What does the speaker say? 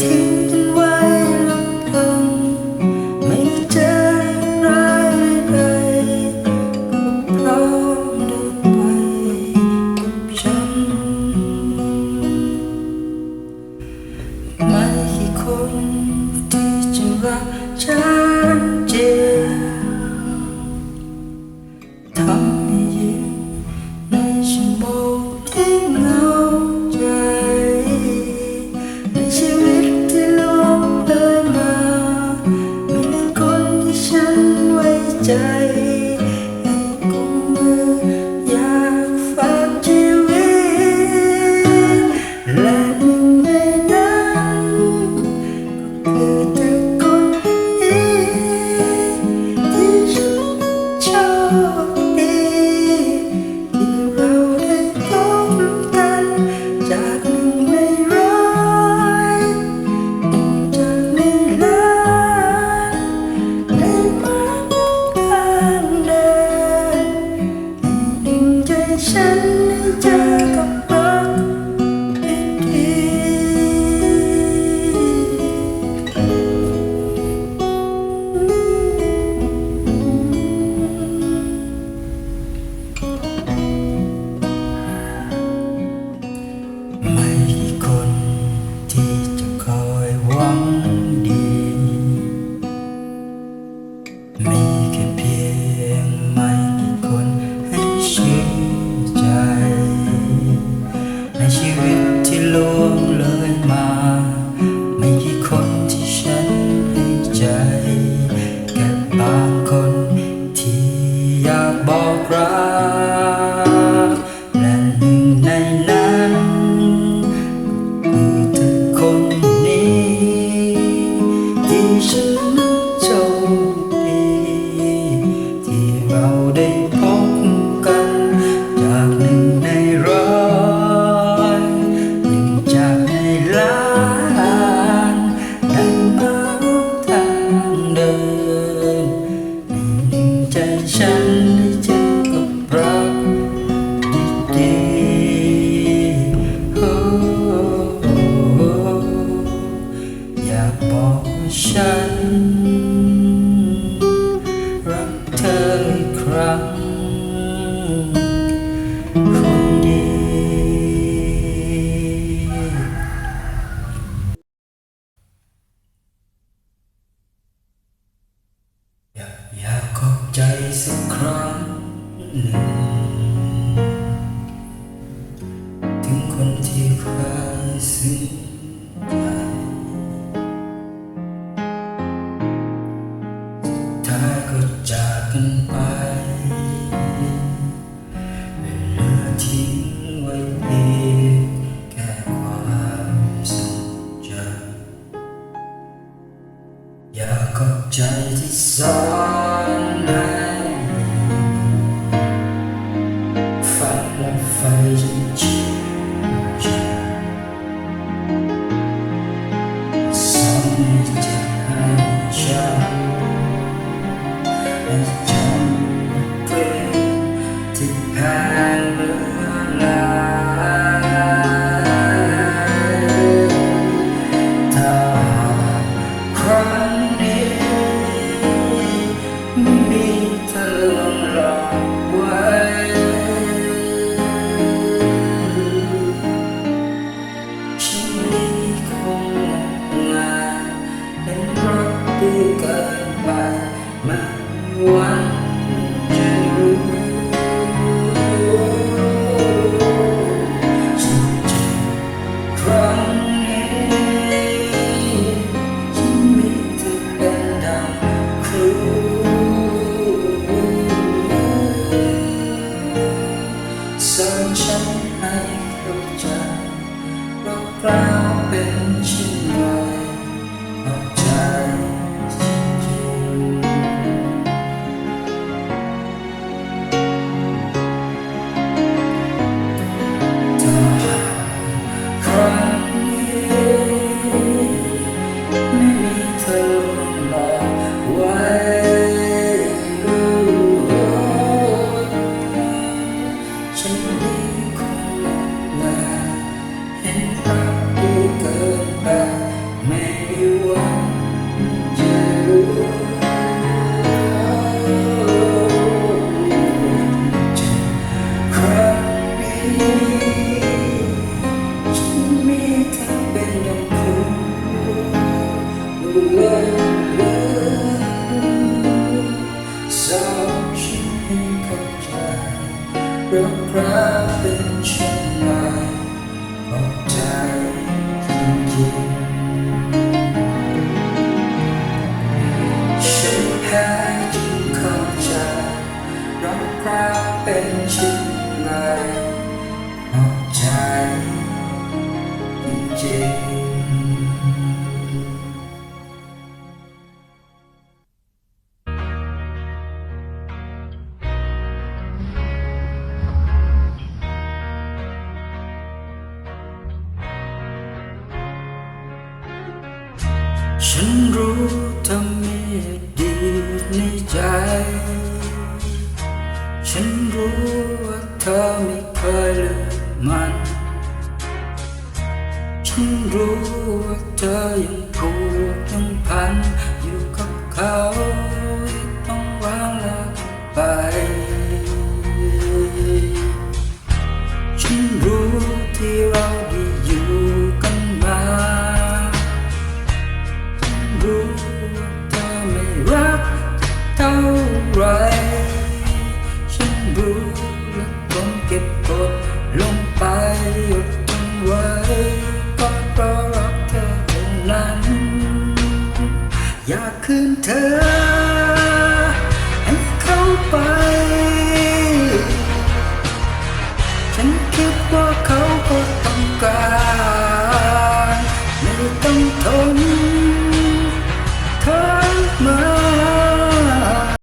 ทิ้งกันไว้ลำพังไม่เจอร้ายใดก็พร้อมเดินไปกับฉัไม่กี่คน Let รั้งคอยากขอบใจสักครั้งหนึ่งถึงคนที่เคยซึ้งถ้าก็จากกันไป inside. ฉันแพ้จึงเข้าใจรักราวเป็นชิ้นไรนอกใจจริง เธอไม่เคยลืมมัน ฉันรู้ว่าเธอยังผูกยังพัน อยู่กับเขาต้องวางลาไป ฉันรู้ที่เราได้อยู่กันมาฉันรู้เธอไม่รักเท่าไรฉันรู้ คืนเธอ